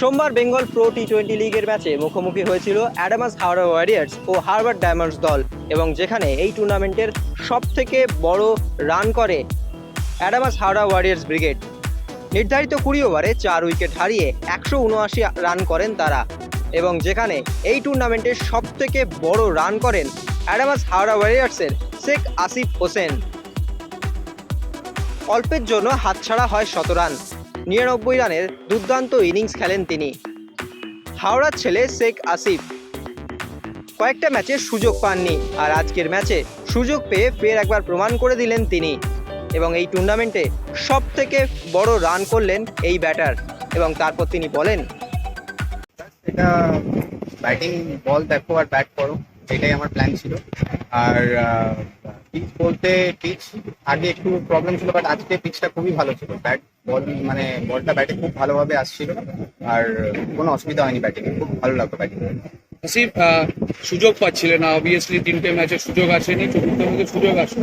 সোমবার Bengal pro T twenty লিগের ম্যাচে মুখোমুখি হয়েছিল অ্যাডামাস হাওড়া ওয়ারিয়ার্স ও হার্ভার্ড ডায়মন্ডস দল এবং যেখানে এই টুর্নামেন্টের সব থেকে বড় রান করে অ্যাডামাস হাওড়া ওয়ারিয়ার্স ব্রিগেড। নির্ধারিত কুড়ি ওভারে চার উইকেট হারিয়ে একশো উনআশি রান করেন তারা এবং যেখানে এই টুর্নামেন্টের সব থেকে বড় রান করেন অ্যাডামাস হাওড়া ওয়ারিয়ার্সের শেখ আসিফ হোসেন। অল্পের জন্য হাতছাড়া হয় শত রান। নিরানব্বই রানের দুর্দান্ত ইনিংস খেলেন তিনি। হাওড়ার ছেলে শেখ আসিফ কয়েকটা ম্যাচে সুযোগ পাননি আর আজকের ম্যাচে সুযোগ পেয়ে ফের একবার প্রমাণ করে দিলেন তিনি এবং এই টুর্নামেন্টে সব থেকে বড় রান করলেন এই ব্যাটার এবং তারপর তিনি বলেন, এটা ব্যাটিং বল দেখো আর ব্যাট করো, এটাই আমার প্ল্যান ছিল। আর পিচ বলতে পিচ আগে একটু প্রবলেম ছিল বাট আজকে পিচটা খুবই ভালো ছিল। ব্যাট বল মানে বলটা ব্যাটে খুব ভালোভাবে আসছিল আর কোনো অসুবিধা হয়নি ব্যাটিং খুব ভালো লাগতো ব্যাটিং আসিফ সুযোগ পাচ্ছিলেন না। অবভিয়াসলি তিনটে ম্যাচে সুযোগ আসেনি চতুর্থ ম্যাচে সুযোগ আসে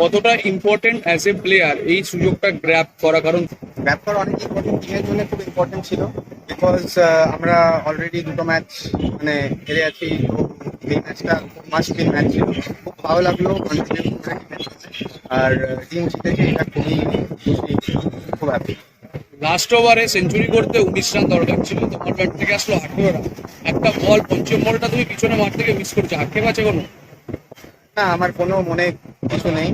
কতটা ইম্পর্টেন্ট অ্যাজ এ প্লেয়ার এই সুযোগটা গ্র্যাপ করা? কারণ গ্র্যাপ করা অনেক ইম্পর্টেন্ট টিমের জন্য খুব ইম্পর্টেন্ট ছিল বিকজ আমরা অলরেডি দুটো ম্যাচ মানে হেরে আছি তো এই ম্যাচটা মাস্ট উইন ম্যাচ ছিল। খুব ভালো লাগল এর জন্য। আর টিম জিতেছে এটা খুবই খুব হ্যাপি লাস্ট ওভারে সেঞ্চুরি করতে উনিশ রান দরকার ছিল তোমার ব্যাট থেকে আসলো আঠেরো রান। একটা বল পঞ্চম বলটা তুমি পিছনে মাঠ থেকে মিস করছ। আক্ষেপ আছে কোনো না আমার কোনো মনে কিছু নেই।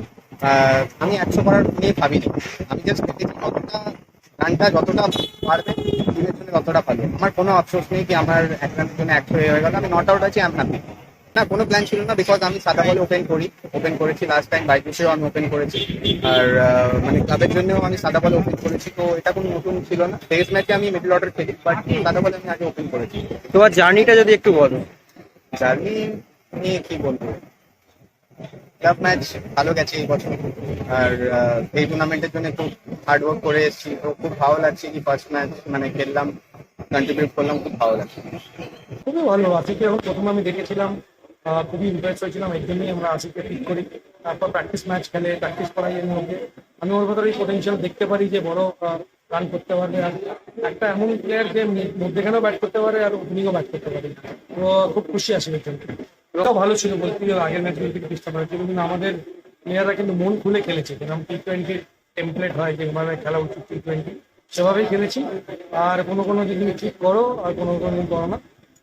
আমি একশো করার নিয়ে ভাবিনি। আমি জাস্ট ভেবেছি কতটা রানটা যতটা পারবে টিমের জন্য ততটা ভালো। আমার কোনো আফসোস নেই কি আমার এক রানের জন্য একশো হয়ে গেল। আমি নট আউট আছি আমি হ্যাপি না কোনো প্ল্যান ছিল না বিকজ আমি সাদা বলে ওপেন করি ওপেন করেছি লাস্ট টাইম বাইকুশেও আমি ওপেন করেছি। আর আহ, মানে ক্লাবের জন্যও আমি সাদা বলে ওপেন করেছি তো এটা কোনো নতুন ছিল না। টেস্ট ম্যাচে আমি মিডল অর্ডার খেলি বাট সাদা বলে আমি আগে ওপেন করেছি। তোমার জার্নিটা যদি একটু বলো। জার্নি নিয়ে কি বলব? ক্লাব ম্যাচ ভালো গেছে এই বছর। আর আহ, এই টুর্নামেন্টের জন্য খুব হার্ড ওয়ার্ক করে এসেছি তো খুব ভালো লাগছে কি ফার্স্ট ম্যাচ মানে খেললাম কন্ট্রিবিউট করলাম খুব ভালো লাগছে। খুবই ভালো যখন প্রথম আমি দেখেছিলাম খুবই ইমপ্রেস হয়েছিলাম, এই জন্যই আমরা আসিফকে পিক করি। তারপর প্র্যাকটিস ম্যাচ খেলে প্র্যাকটিস করাই এর মধ্যে। আমি ওর ভেতরে পোটেনশিয়াল দেখতে পারি যে বড় রান করতে পারবে। আর একটা এমন প্লেয়ার যে মধ্যেখানেও ব্যাট করতে পারে আর ওপেনিংও ব্যাট করতে পারে। তো খুব খুশি আসিফের জন্য। ওটাও ভালো ছিল, বলতে গেলে আগের ম্যাচগুলো থেকে ডিস্টার্ব হয়েছিল কিন্তু আমাদের প্লেয়াররা কিন্তু মন খুলে খেলেছে। যেরকম টি টোয়েন্টির টেমপ্লেট হয় যেভাবে খেলা উচিত টি টোয়েন্টি সেভাবেই খেলেছি। আর কোনো কোনো দিন ঠিক করো, আর কোনো কোনো দিন করো না।